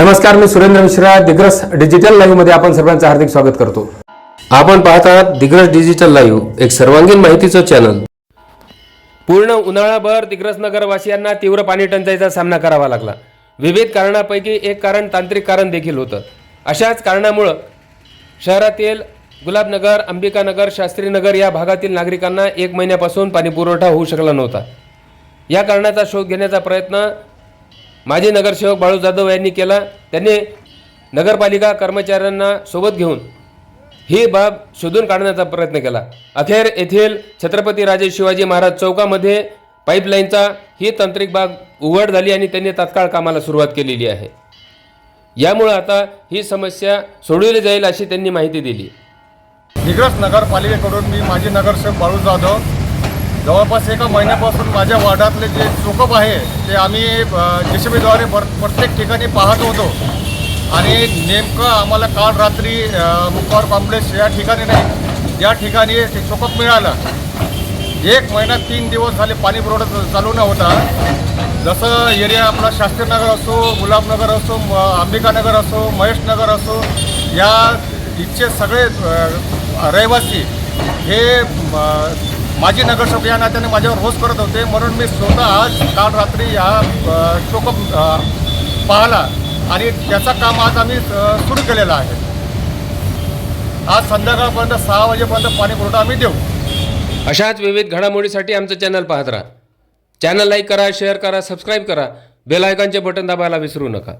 नमस्कार मी सुरेंद्र मिश्रा दिग्रस डिजिटल लाईव्हमध्ये आपण सर्वांचं हार्दिक स्वागत करतो. आपण पाहत आहात दिग्रस डिजिटल लाईव्ह एक सर्वांगीण माहितीचं चॅनल पूर्ण उन्हाळाभर दिग्रस नगरवासियांना तीव्र पाणी टंचाईचा सामना करावा लागला. विविध कारणापैकी एक कारण तांत्रिक कारण देखील होतं. अशाच कारणामुळं शहरातील गुलाबनगर अंबिकानगर शास्त्रीनगर या भागातील नागरिकांना एक महिन्यापासून पाणी पुरवठा होऊ शकला नव्हता. या कारणाचा शोध घेण्याचा प्रयत्न माजी नगरसेवक बाळू जाधव यांनी केला. त्यांनी नगरपालिका कर्मचाऱ्यांना सोबत घेऊन ही बाब शोधून काढण्याचा प्रयत्न केला. अखेर येथील छत्रपती राजे शिवाजी महाराज चौकामध्ये पाईपलाईनचा ही तांत्रिक बाग उघड झाली आणि त्यांनी तात्काळ कामाला सुरुवात केलेली आहे. यामुळं आता ही समस्या सोडवली जाईल अशी त्यांनी माहिती दिली. निग्रस नगरपालिकेकडून मी माजी नगरसेवक बाळू जाधव जवळपास एका महिन्यापासून माझ्या वार्डातले जे चोकप आहे ते आम्ही जेसीबीद्वारे प्रत्येक ठिकाणी पाहत होतो. आणि नेमकं आम्हाला काल रात्री अ, मुक्कावर कॉम्प्लेक्स या ठिकाणी नाही या ठिकाणी ते चोकप मिळालं. एक महिना तीन दिवस झाले पाणी पुरवठा चालू न होता जसं एरिया आपला शास्त्रीनगर असो गुलाबनगर असो म- अंबिकानगर असो महेशनगर असो या इथचे सगळे रहिवासी हे माजी नगरसेवक या नात्याने माझ्यावर होस करत होते. म्हणून मी स्वतः आज काल रात्री हा चोकअप पाहिला आणि त्याचा काम आज आम्ही सुरू केलेला आहे. आज संध्याकाळपर्यंत सहा वाजेपर्यंत पाणी पुरवठा आम्ही देऊ. अशाच विविध घडामोडीसाठी आमचं चॅनल पाहत राहा. चॅनल लाईक करा शेअर करा सबस्क्राईब करा. बेल आयकॉनचे बटन दाबायला विसरू नका.